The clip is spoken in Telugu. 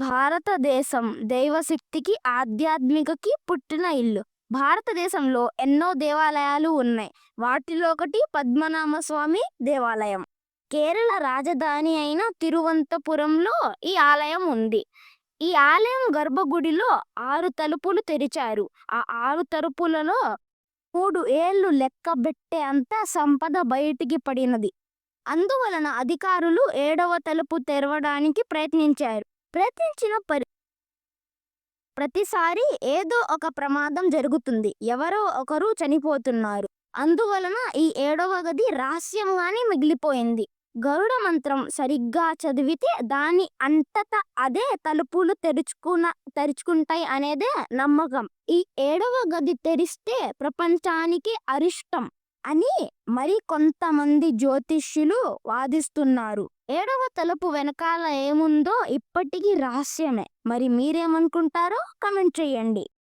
భారతదేశం దైవశక్తికి ఆధ్యాత్మికకి పుట్టిన ఇల్లు. భారతదేశంలో ఎన్నో దేవాలయాలు ఉన్నాయి. వాటిలో ఒకటి పద్మనాభ స్వామి దేవాలయం. కేరళ రాజధాని అయిన తిరువంతపురంలో ఈ ఆలయం ఉంది. ఈ ఆలయం గర్భగుడిలో ఆరు తలుపులు తెరిచారు. ఆ ఆరు తలుపులలో మూడు ఏళ్ళు లెక్కబెట్టే అంత సంపద బయటికి పడినది. అందువలన అధికారులు ఏడవ తలుపు తెరవడానికి ప్రయత్నించారు. ప్రయత్నించిన పరి ప్రతిసారి ఏదో ఒక ప్రమాదం జరుగుతుంది. ఎవరో ఒకరు చనిపోతున్నారు. అందువలన ఈ ఏడవ గది రహస్యంగానే మిగిలిపోయింది. గరుడ మంత్రం సరిగ్గా చదివితే దాని అంతటా అదే తలుపులు తెరుచుకున్న తెరుచుకుంటాయి అనేదే నమ్మకం. ఈ ఏడవ గది తెరిస్తే ప్రపంచానికి అరిష్టం. అని మరి కొంతమంది జ్యోతిష్యులు వాదిస్తున్నారు. ఏడవ తలుపు వెనకాల ఏముందో ఇప్పటికీ రహస్యమే. మరి మీరేమనుకుంటారో కమెంట్ చేయండి.